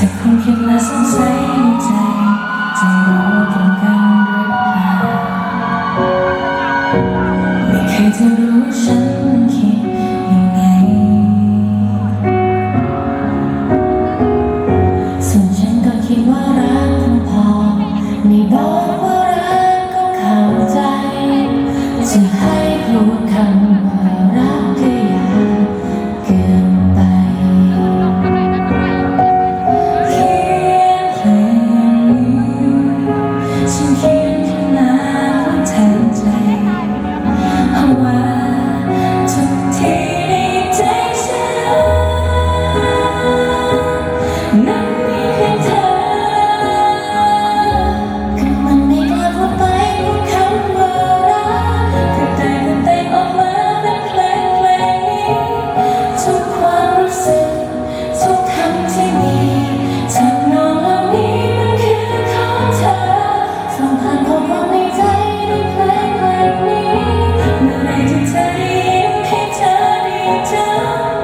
สักคงคิดและสงสัยใจจะรอตกันหรือเปล่ไม่เคยจะรู้ฉันคิดยังไงส่วนฉันก็คิดว่ารักทั้พอไม่บอกว่ารักก็เข้าใจ จะให้พูดคำ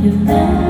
You've been